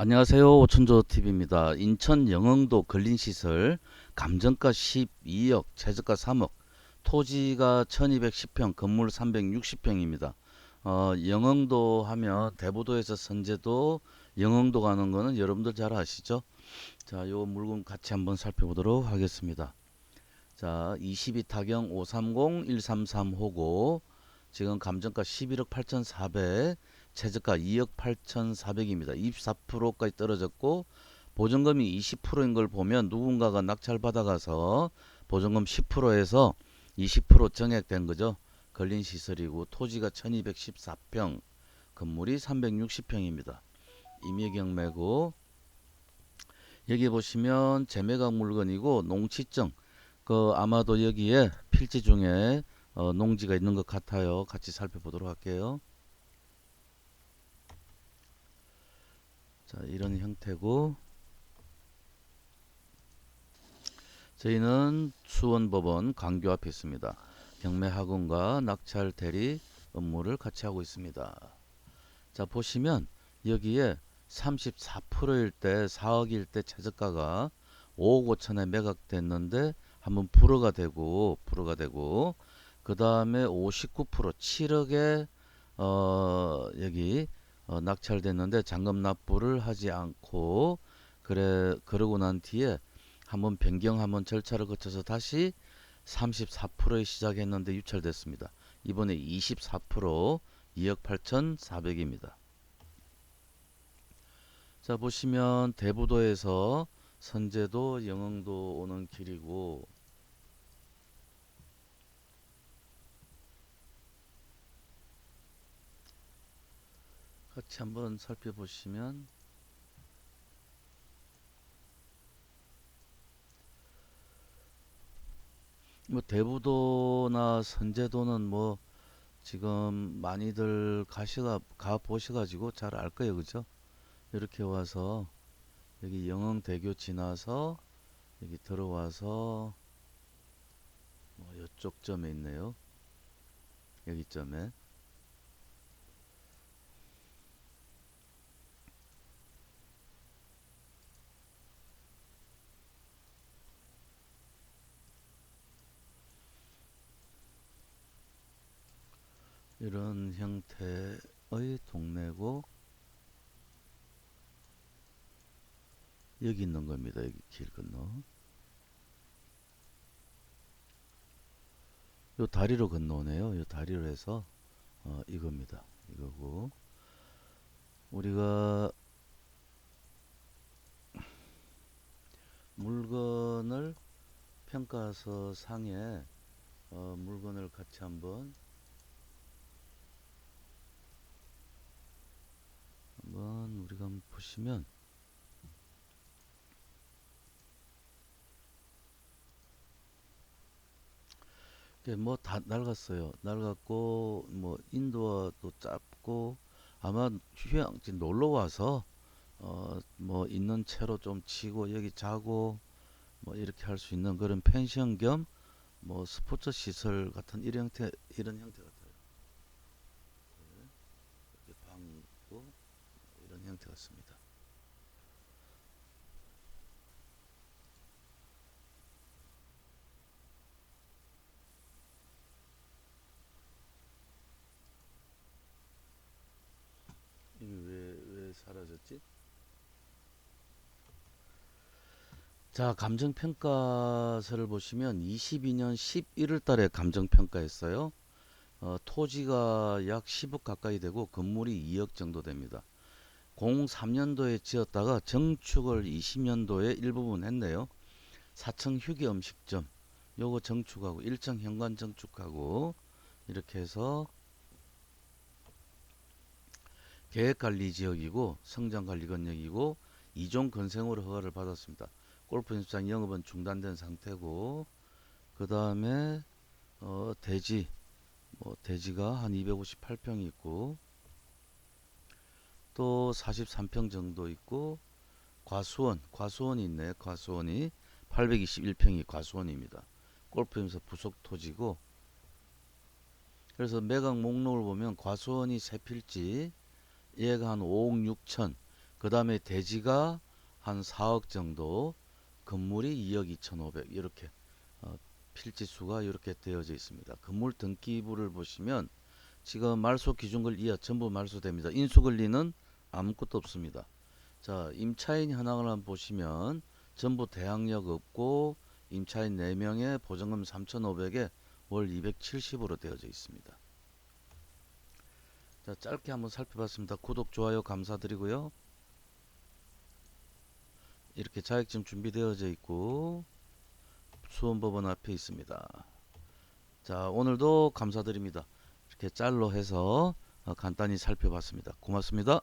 안녕하세요. 오천조 TV입니다. 인천 영흥도 근린시설 감정가 12억, 최저가 3억, 토지가 1210평, 건물 360평입니다. 어, 영흥도 하면 대부도에서 선제도, 영흥도 가는 거는 여러분들 잘 아시죠? 자, 요 물건 같이 한번 살펴보도록 하겠습니다. 자, 22 타경 530-133 호고 지금 감정가 11억 8,400, 최저가 2억 8,400입니다. 24%까지 떨어졌고 보증금이 20%인 걸 보면 누군가가 낙찰 받아가서 보증금 10%에서 20% 정액된 거죠. 걸린 시설이고 토지가 1214평, 건물이 360평입니다. 임의경 매고 여기 보시면 재매각 물건이고 농취증 그 아마도 여기에 필지 중에 어, 농지가 있는 것 같아요. 같이 살펴보도록 할게요. 자, 이런 형태고 저희는 수원법원 강교 앞에 있습니다. 경매학원과 낙찰 대리 업무를 같이 하고 있습니다. 자, 보시면 여기에 34%일 때 4억일 때 최저가가 5억 5천에 매각됐는데 한번 불어가 되고 불어가 되고 그 다음에 59% 7억에 어 여기 어, 낙찰됐는데 잔금 납부를 하지 않고 그래 그러고 난 뒤에 한번 변경 한번 절차를 거쳐서 다시 34%에 시작했는데 유찰됐습니다. 이번에 24% 2억 8,400입니다. 자 보시면 대부도에서 선제도 영흥도 오는 길이고 같이 한번 살펴보시면 뭐 대부도나 선제도는 뭐 지금 많이들 가시가 가 보셔 가지고 잘 알 거예요, 그죠? 이렇게 와서 여기 영흥대교 지나서 여기 들어와서 뭐 이쪽 점에 있네요. 여기 점에 이런 형태의 동네고 여기 있는 겁니다. 여기 길 건너. 요 다리로 건너오네요. 요 다리로 해서 어, 이겁니다. 이거고 우리가 물건을 평가서 상에 어, 물건을 같이 한번 한번 우리가 한번 보시면 뭐다 낡았어요. 낡았고 뭐 인도어도 짧고 아마 휴양지 놀러 와서 어 뭐 있는 채로 좀 치고 여기 자고 뭐 이렇게 할 수 있는 그런 펜션 겸 뭐 스포츠 시설 같은 이런 형태 이런 형태 같아요. 네, 이렇게 방 있고 이런 형태 같습니다. 이게 왜, 왜 사라졌지? 자, 감정평가서를 보시면 22년 11월 달에 감정평가했어요. 어, 토지가 약 10억 가까이 되고 건물이 2억 정도 됩니다. 03년도에 지었다가 정축을 20년도에 일부분 했네요. 4층 휴게 음식점 요거 정축하고 1층 현관 정축하고 이렇게 해서 계획관리 지역이고 성장관리 권역이고 이종 건생으로 허가를 받았습니다. 골프 연습장 영업은 중단된 상태고 그 다음에 어, 대지 뭐 대지가 한 258평이 있고 또 43평 정도 있고 과수원 과수원이 있네 과수원이 821평이 과수원입니다. 골프 연습 부속 토지고 그래서 매각 목록을 보면 과수원이 세 필지 얘가 한 5억 6천 그 다음에 대지가 한 4억 정도, 건물이 2억 2,500 이렇게 어, 필지수가 이렇게 되어져 있습니다. 건물 등기부를 보시면 지금 말소 기준글 이하 전부 말소됩니다. 인수권리는 아무것도 없습니다. 자, 임차인 현황을 한번 보시면 전부 대항력 없고 임차인 4명에 보증금 3,500에 월 270으로 되어져 있습니다. 자, 짧게 한번 살펴봤습니다. 구독, 좋아요 감사드리고요. 이렇게 자격증 준비되어져 있고 수원법원 앞에 있습니다. 자, 오늘도 감사드립니다. 이렇게 짤로 해서 어, 간단히 살펴봤습니다. 고맙습니다.